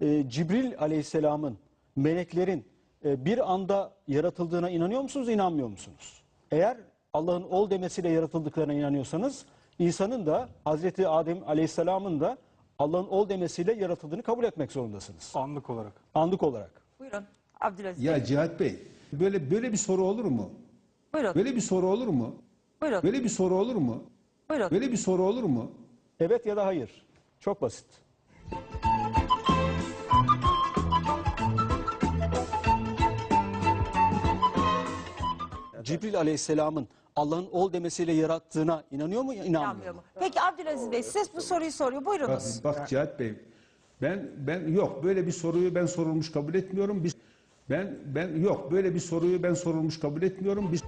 e, Cibril aleyhisselamın, meleklerin e, bir anda yaratıldığına inanıyor musunuz, inanmıyor musunuz? Eğer Allah'ın ol demesiyle yaratıldıklarına inanıyorsanız, İsa'nın da Hazreti Adem aleyhisselamın da Allah'ın ol demesiyle yaratıldığını kabul etmek zorundasınız. Anlık olarak. Anlık olarak. Buyurun Abdülaziz Bey. Ya Cihat Bey, böyle böyle bir soru olur mu? Buyurun. Böyle bir soru olur mu? Buyurun. Böyle bir soru olur mu? Buyurun. Böyle bir soru olur mu? Evet ya da hayır. Çok basit. Cibril aleyhisselamın Allah'ın ol demesiyle yarattığına inanıyor mu, inanmıyor İnanmıyor mu? mu? Peki Abdülaziz Bey size bu soruyu soruyor. Bak, Buyurunuz. bak Cihat Bey, ben ben yok böyle bir soruyu ben sorulmuş kabul etmiyorum. Biz ben ben yok böyle bir soruyu ben sorulmuş kabul etmiyorum. Biz